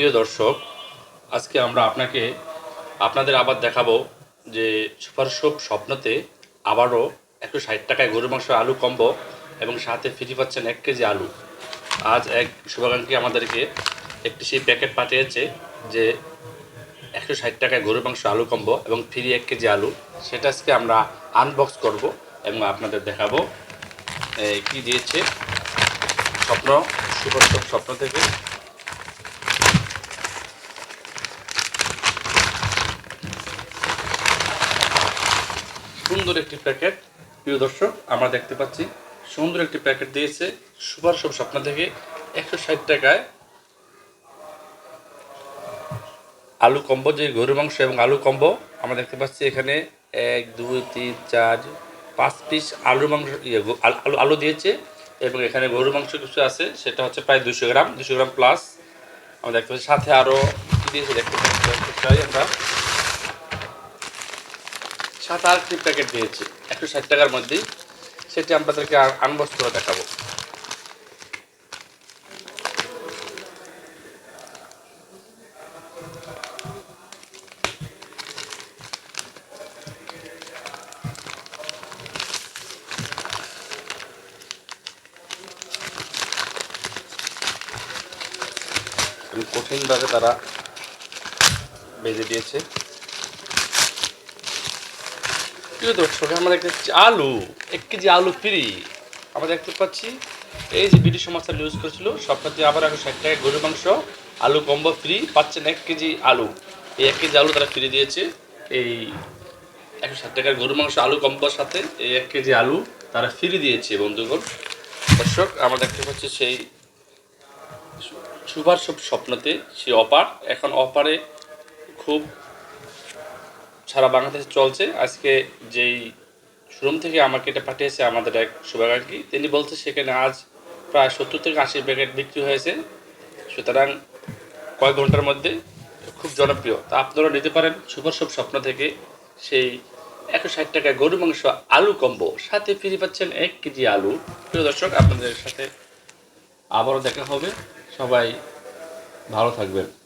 প্রিয় দর্শক, আজকে আমরা আপনাকে, আপনাদের আবার দেখাবো যে সুপার শপ স্বপ্নতে আবারও একশো ষাট টাকায় গরুর মাংস আলু কম্বো এবং সাথে ফ্রি পাচ্ছেন এক কেজি আলু। আজ এক শুভাকাঙ্ক্ষী আমাদেরকে একটি সেই প্যাকেট পাঠিয়েছে যে একশো ষাট টাকায় গরুর মাংস আলু কম্বো এবং ফ্রি এক কেজি আলু। সেটা আজকে আমরা আনবক্স করব এবং আপনাদের দেখাবো। কি দিয়েছে? স্বপ্ন, সুপার শপ স্বপ্ন থেকে। সুন্দর একটি প্যাকেট। প্রিয় দর্শক, আমরা দেখতে পাচ্ছি সুন্দর একটি প্যাকেট দিয়েছে। সুপার সব স্বপ্ন থেকে একশো ষাট টাকায়। আলু কম্বো, যে গরু মাংস এবং আলু কম্বো, আমরা দেখতে পাচ্ছি এখানে এক, দুই, তিন, চার, পাঁচ পিস আলু মাংস ইয়ে আলু আলু দিয়েছে এবং এখানে গরু মাংস কিছু আছে, সেটা হচ্ছে প্রায় দুশো গ্রাম দুশো গ্রাম প্লাস আমরা দেখতে পাচ্ছি সাথে আরও দিয়েছে, দেখতে পাচ্ছি আমরা। সাত আটটি প্যাকেট দিয়েছি। একশো ষাট টাকার মধ্যেই। সেটি আপনাদেরকে আনবক্স করে দেখাবো। কঠিনভাবে তারা বেঁধে দিয়েছে। প্রিয় দর্শক, আমরা দেখতে পাচ্ছি আলু, এক কেজি আলু ফ্রি আমরা দেখতে পাচ্ছি, এই যে বিডি সমাচার ইউজ করেছিল সপ্তাহে আবার একশো ষাট টাকা গরুর মাংস, আলু কম্বো ফ্রি পাচ্ছেন এক কেজি আলু। এই এক কেজি আলু তারা ফ্রি দিয়েছে, এই একশো ষাট টাকার গরুর মাংস, আলু কম্বোর সাথে এই এক কেজি আলু তারা ফ্রি দিয়েছে, বন্ধুগণ। দর্শক, আমরা দেখতে পাচ্ছি সেই সুভার সব স্বপ্নতে, সেই অপার। এখন অপারে খুব সারা বাংলাদেশে চলছে। আজকে যেই শোরুম থেকে আমাকে এটা পাঠিয়েছে আমাদের এক শুভাকাঙ্ক্ষী, তিনি বলছে সেখানে আজ প্রায় সত্তর থেকে আশি প্যাকেট বিক্রি হয়েছে। সুতরাং কয়েক ঘণ্টার মধ্যে খুব জনপ্রিয়। তা আপনারা নিতে পারেন সুপার সব স্বপ্ন থেকে। সেই একশো ষাট টাকায় গরু, মাংস, আলু কম্বো সাথে ফিরে পাচ্ছেন এক কেজি আলু। প্রিয় দর্শক, আপনাদের সাথে আবারও দেখা হবে। সবাই ভালো থাকবেন।